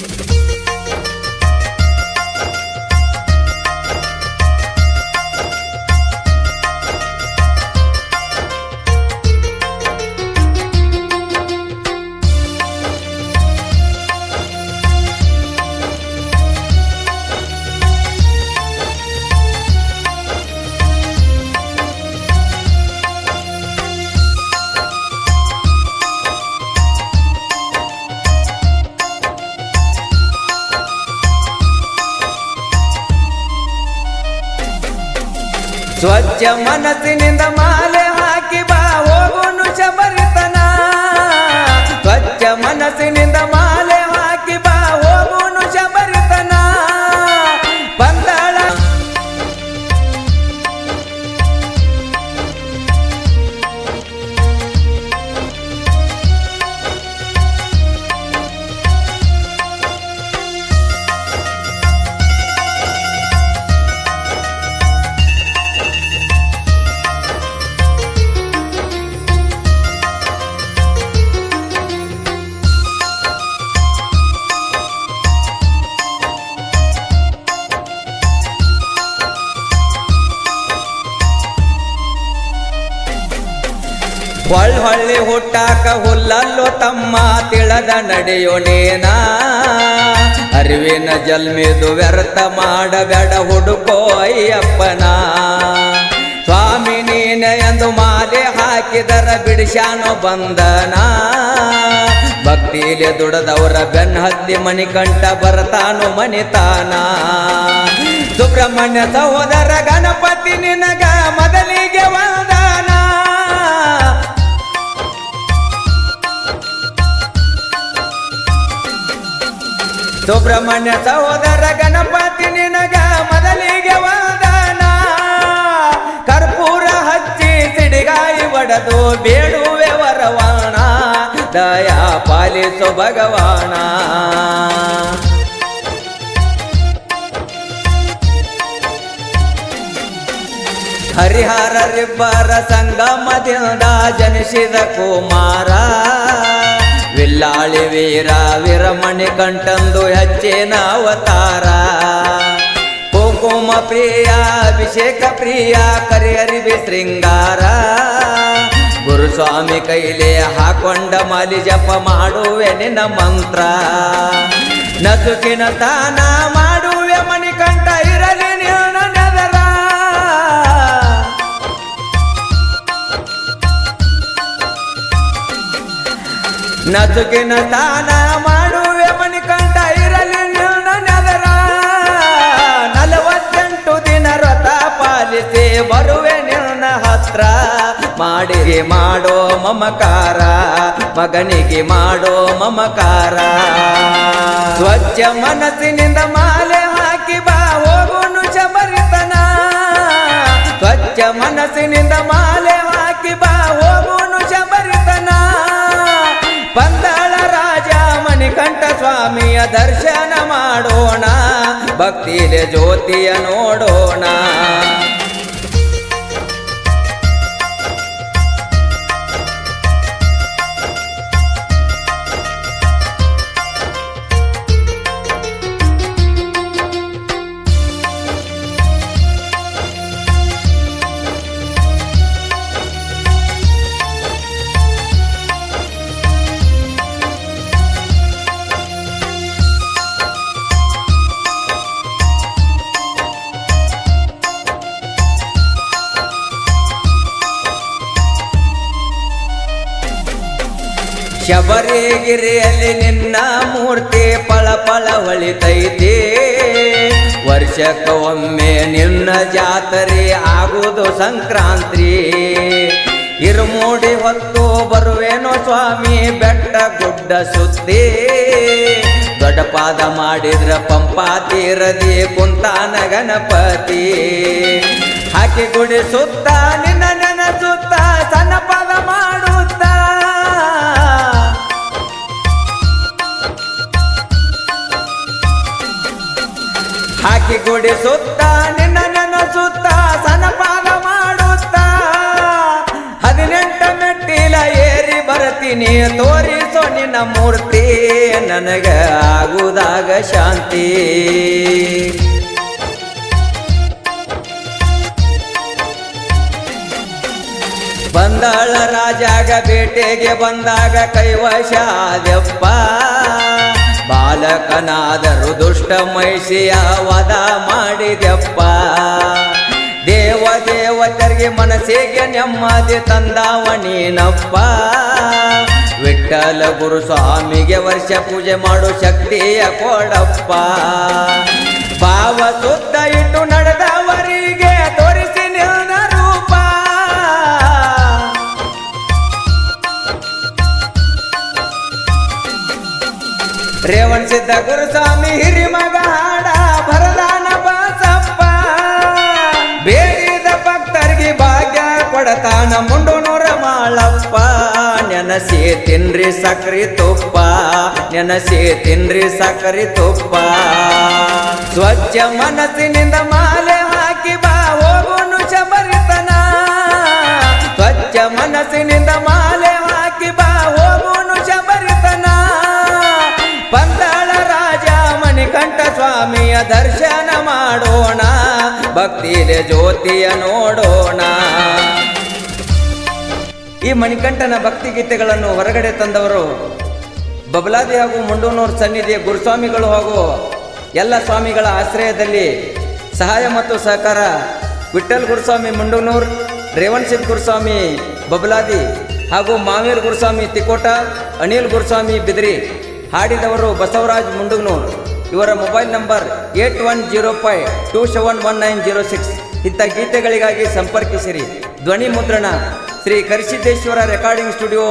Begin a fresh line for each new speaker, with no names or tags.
Thank you. ಸ್ವಚ್ಛ ಮನಸ್ಸಿನಿಂದ ಮಾಲೆ ಹಾಕಿ ಬಾ ಹೋಗುನು ಶಬರಿತನ. ಸ್ವಚ್ಛ ಮನಸ್ಸಿನಿಂದ ಹೊಳ್ ಹೊಳ್ಳಿ ಹುಟ್ಟಾಕ ಹುಲ್ಲಲ್ಲೋ ತಮ್ಮ ತಿಳದ ನಡೆಯೋಣೇನಾ ಅರಿವಿನ ಜಲ್ಮಿದು ವ್ಯರ್ಥ ಮಾಡಬೇಡ ಹುಡುಕೋ ಅಯ್ಯಪ್ಪನ. ಸ್ವಾಮಿ ನೀನ ಎಂದು ಮಾಲೆ ಹಾಕಿದರ ಬಿಡಿಸ್ಯಾನೋ ಬಂದನ. ಭಕ್ತಿಲೆ ದುಡದವರ ಬೆನ್ನ ಹತ್ತಿ ಮಣಿಕಂಠ ಬರತಾನು ಮನಿತಾನ. ಸುಬ್ರಹ್ಮಣ್ಯ ಸಹೋದರ ಗಣಪತಿ ನಿನಗ ಮೊದಲಿಗೆ ವಂದನ ಸುಬ್ರಹ್ಮಣ್ಯ ಸಹೋದರ ಗಣಪತಿ ನಿನಗ ಮೊದಲಿಗೆ ವಂದನ. ಕರ್ಪೂರ ಹಚ್ಚಿ ಸಿಡಿಗಾಯಿ ಒಡೆದು ಬೇಡುವೆ ವರವಾಣ. ದಯಾ ಪಾಲಿಸು ಭಗವಾನ. ಹರಿಹರರಿಬ್ಬರ ಸಂಗಮದಿಂದ ಜನಿಸಿದ ಕುಮಾರ. ವಿಲ್ಲಾಳಿ ವೀರ ವೀರಮಣಿ ಕಂಠಂದು ಹೆಚ್ಚಿನ ಅವತಾರ ಕುಂಕುಮ ಪ್ರಿಯ, ಅಭಿಷೇಕ ಪ್ರಿಯ, ಕರಿಯರಿವಿ ಶೃಂಗಾರ. ಗುರುಸ್ವಾಮಿ ಕೈಲೆ ಹಾಕೊಂಡ ಮಾಲಿ ಜಪ ಮಾಡುವೆ ನಿನ್ನ ಮಂತ್ರ. ನಸುಕಿನ ತಾನ ಮಾಡುವೆ ನಸುಕಿನ ತಾನ ಮಾಡುವೆ ಮಣಿಕಂಠ ಇರಲಿ ನೆದರ ನಲವತ್ತೆಂಟು ದಿನ ರಥ ಪಾಲಿಸಿ ಬರುವೆ ನಿನ್ನ ಹತ್ರ. ಮಾಡಿಗೆ ಮಾಡೋ ಮಮಕಾರ, ಮಗನಿಗೆ ಮಾಡೋ ಮಮಕಾರ. ಸ್ವಚ್ಛ ಮನಸ್ಸಿನಿಂದ ಮಾಲೆ ಹಾಕಿ ಬಾ ಹೋಗುನು ಶಬರಿತನ ಸ್ವಚ್ಛ ಮನಸ್ಸಿನಿಂದ ಮಾಲೆ ಹಾಕಿ ಬಾ. ಪಂದಾಳ ರಾಜ ಮಣಿಕಂಠ ಸ್ವಾಮಿಯ ದರ್ಶನ ಮಾಡೋಣ ಭಕ್ತಿಲೆ ಜ್ಯೋತಿಯ ನೋಡೋಣ. ಶಬರಿಗಿರಿಯಲ್ಲಿ ನಿನ್ನ ಮೂರ್ತಿ ಪಳ ಪಳ ಹೊಳಿತೈತಿ ವರ್ಷಕ್ಕೊಮ್ಮೆ ನಿನ್ನ ಜಾತ್ರೆ ಆಗುವುದು ಸಂಕ್ರಾಂತಿ. ಇರುಮೂಡಿ ಹೊತ್ತು ಬರುವೇನೋ ಸ್ವಾಮಿ, ಬೆಟ್ಟ ಗುಡ್ಡ ಸುತ್ತಿ. ದೊಡ್ಡ ಪಾದ ಮಾಡಿದ್ರ ಪಂಪಾ ತೀರದಿ ಕುಂತಾನ ಗಣಪತಿ. ಹಾಕಿ ಗುಡಿ ಸುತ್ತ, ನಿನ್ನ ನೆನಸುತ್ತ ಸಣ್ಣ ಪಾದ ಮಾಡುತ್ತಾ. ಹಾಕಿ ಗುಡಿ ಸುತ್ತ, ನಿನ್ನ ನನ್ನ ಸುತ್ತ, ಸನಪಾನ ಮಾಡುತ್ತಾ. ಹದಿನೆಂಟ ಮೆಟ್ಟಿಲ ಏರಿ ಬರ್ತೀನಿ, ತೋರಿಸೋ ನಿನ್ನ ಮೂರ್ತಿ. ನನಗ ಆಗುದಾಗ ಶಾಂತಿ. ಬಂದಾಳ ರಾಜಾಗ, ಬೇಟೆಗೆ ಬಂದಾಗ ಕೈವಶ ಆದೆಪ್ಪ ಬಾಲಕನಾದರೂ ದುಷ್ಟ ಮಹಿಷಿಯ ವದ ಮಾಡಿದೆಪ್ಪ. ದೇವ ದೇವತರಿಗೆ ಮನಸ್ಸಿಗೆ ನೆಮ್ಮದಿ ತಂದವನೇನಪ್ಪ ವಿಠಲ ಗುರು ಸ್ವಾಮಿಗೆ ವರ್ಷ ಪೂಜೆ ಮಾಡು ಶಕ್ತಿಯ ಕೊಡಪ್ಪ. ಭಾವ ಸುತ್ತ ಇಟ್ಟು ನಡೆದವರಿಗೆ ಸಿದ್ಧ ಗುರುಸ್ವಾಮಿ ಹಿರಿಮಗ ಹಾಡ ಬರದಾನ ಬಾಸಪ್ಪ. ಬೇಡಿದ ಭಕ್ತರಿಗೆ ಭಾಗ್ಯ ಕೊಡತಾನ ಮುಂಡುನೂರ ಮಾಳಪ್ಪ. ನೆನಸಿ ತಿನ್ರಿ ಸಕ್ರಿ ತುಪ್ಪ, ನೆನಸಿ ತಿನ್ರಿ ಸಕ್ರಿ ತುಪ್ಪ. ಸ್ವಚ್ಛ ಮನಸ್ಸಿನಿಂದ ಮಾಲೆ ದರ್ಶನ ಮಾಡೋಣ, ಭಕ್ತಿಲೆ ಜ್ಯೋತಿಯ ನೋಡೋಣ. ಈ ಮಣಿಕಂಠನ ಭಕ್ತಿ ಗೀತೆಗಳನ್ನು ಹೊರಗಡೆ ತಂದವರು ಬಬಲಾದಿ ಹಾಗೂ ಮುಂಡೂನೂರು ಸನ್ನಿಧಿಯ ಗುರುಸ್ವಾಮಿಗಳು ಹಾಗೂ ಎಲ್ಲ ಸ್ವಾಮಿಗಳ ಆಶ್ರಯದಲ್ಲಿ ಸಹಾಯ ಮತ್ತು ಸಹಕಾರ ವಿಠಲ್ ಗುರುಸ್ವಾಮಿ ಮುಂಡೂನೂರ್ ರೇವಣ್ ಸಿಂಗ್ ಗುರುಸ್ವಾಮಿ ಬಬಲಾದಿ ಹಾಗೂ ಮಾವೇಲ್ ಗುರುಸ್ವಾಮಿ ತಿಕೋಟ, ಅನಿಲ್ ಗುರುಸ್ವಾಮಿ ಬಿದ್ರಿ ಹಾಡಿದವರು ಬಸವರಾಜ್ ಮುಂಡುಗ್ನೂರ್ ಇವರ mobile number eight one zero five two seven one nine zero six. ಇಂಥ ಗೀತೆಗಳಿಗಾಗಿ ಸಂಪರ್ಕಿಸಿರಿ. ಧ್ವನಿ ಮುದ್ರಣ ಶ್ರೀ ಕರಿಸಿದ್ದೇಶ್ವರ ರೆಕಾರ್ಡಿಂಗ್ ಸ್ಟುಡಿಯೋ